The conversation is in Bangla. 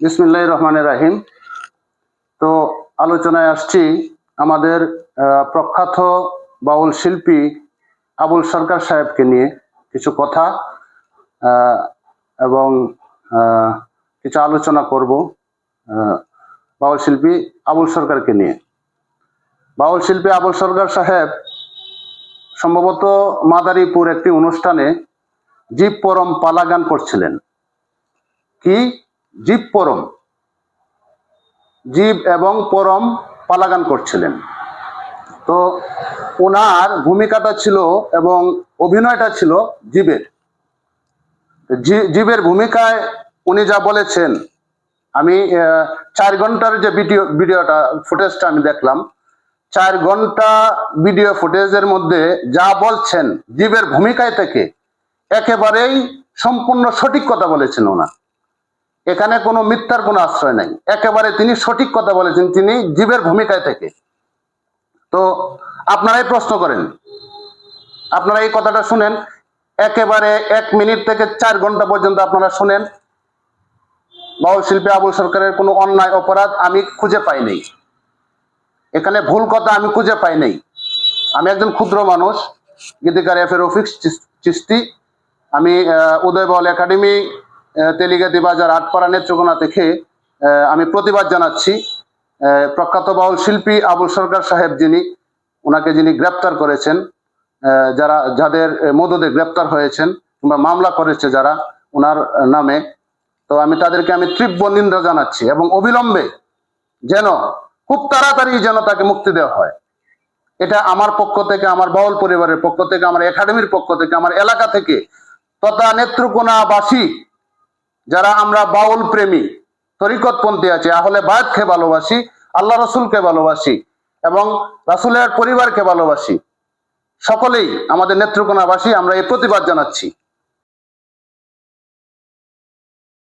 বিসমুল্লাহ রহমান রাহিম। তো আলোচনায় আসছি আমাদের প্রখ্যাত বাউল শিল্পী আবুল সরকার সাহেবকে নিয়ে কিছু কথা এবং কিছু আলোচনা করব বাউল শিল্পী আবুল সরকারকে নিয়ে। বাউল শিল্পী আবুল সরকার সাহেব সম্ভবত মাদারীপুর একটি অনুষ্ঠানে জীব পরম পালা গান করছিলেন। কি? জীব পরম। জীব এবং পরম পালাগান করছিলেন। তো ওনার ভূমিকাটা ছিল এবং অভিনয়টা ছিল জীবের। জীবের ভূমিকায় উনি যা বলেছেন, আমি চার ঘণ্টার যে ভিডিও, ভিডিওটা, ফুটেজটা আমি দেখলাম, চার ঘণ্টা ভিডিও ফুটেজের মধ্যে যা বলছেন, জীবের ভূমিকায় থেকে একেবারেই সম্পূর্ণ সঠিক কথা বলেছেন ওনা এখানে কোনো মিথ্যার কোনো আশ্রয় নাই। একেবারে তিনি সঠিক কথা বলেছেন, তিনি জীবের ভূমিকায় থেকে। তো আপনারাই প্রশ্ন করেন। আপনারা এই কথাটা শুনেন, একেবারে এক মিনিট থেকে চার ঘণ্টা পর্যন্ত আপনারা শুনেন। বাউল শিল্পী আবুল সরকারের কোনো অন্যায় অপরাধ আমি খুঁজে পাই নাই। এখানে ভুল কথা আমি খুঁজে পাই নাই। আমি একজন ক্ষুদ্র মানুষ, গীতিকার এফ এ রফিক চিস্তি। আমি উদয় বল একাডেমি আহ, তেলিগাতি বাজার আটপাড়া নেত্রকোনা থেকে আমি প্রতিবাদ জানাচ্ছি। প্রখ্যাত বাউল শিল্পী আবুল সরকার সাহেব যিনি ওনাকে যিনি গ্রেপ্তার করেছেন যারা যাদের মদদে গ্রেপ্তার হয়েছেন কিংবা মামলা করেছে যারা ওনার নামে। তো আমি তাদেরকে আমি তীব্র নিন্দা জানাচ্ছি এবং অবিলম্বে যেন খুব তাড়াতাড়ি যেন তাকে মুক্তি দেওয়া হয়। এটা আমার পক্ষ থেকে আমার বাউল পরিবারের পক্ষ থেকে আমার একাডেমির পক্ষ থেকে আমার এলাকা থেকে তথা নেত্রকোনাবাসী যারা আমরা বাউল প্রেমী, তরিকতপন্থী আছে, আহলে বায়াতকে ভালোবাসি, আল্লাহ রসুলকে ভালোবাসি, এবং রাসুলের পরিবারকে ভালোবাসি। সকলেই আমাদের নেত্রকোনাবাসী, আমরা এই প্রতিবাদ জানাচ্ছি।